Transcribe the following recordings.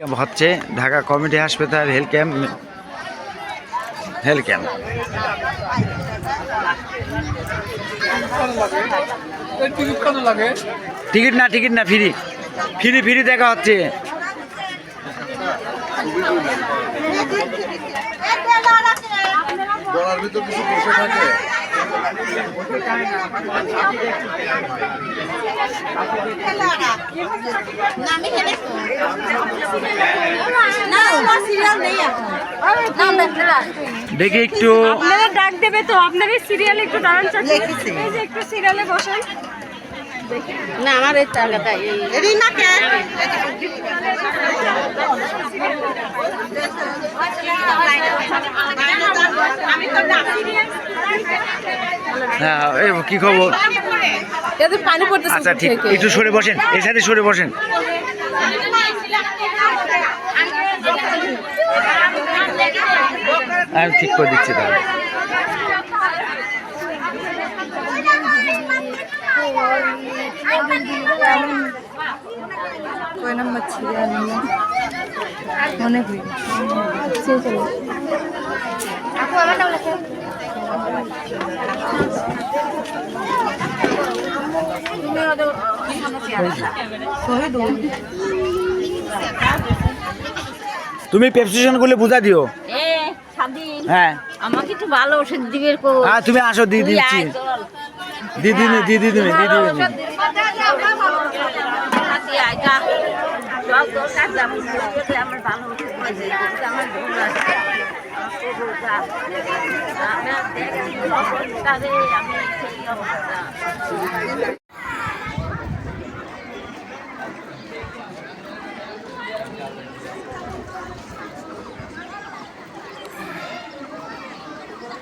হচ্ছে ঢাকা কমিটি হাসপাতাল health camp health camp. Ticket না টিকিট না, ফ্রি। ফ্রি ফ্রি দেখা হচ্ছে। কিছু থাকে। না আমি হেলে না আমার সিরিয়াল নেই এখন। না আমরা দেখি একটু। আপনারা ডাক দেবে তো আপনাদের সিরিয়ালে একটু দাঁড়ান এই যে একটু সিরিয়ালে বসেন। না আমার এই টাকাটা এই রিনাকে হ্যাঁ এই কি খবর? এদের পানি পড়তেছে আচ্ছা ঠিক। একটু সরে বসেন এই সাইডে সরে বসেন। আমি ঠিক করে দিচ্ছি তাহলে। কয় নম্বর সিরিয়াল মনে করি তুমি প্রেসক্রিপশন করলে বুঝা দিও। হ্যাঁ। আমাকে একটু ভালো ওষুধ দিবে হ্যাঁ তুমি আসো দিয়ে তুই দিচ্ছি। দিদি দিদি তুমি দিদি তুই আয়, যা। চল, তোর কাছে যাব। তোকে আমার ভালো ওষুধ দিয়েছে। তোকে আমার বোন আছে। আমার প্রভু, যা। আমরা দেখছি অবস্থা রে, আমি সেই অবস্থা।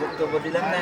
বক্তব্য দিলাম না।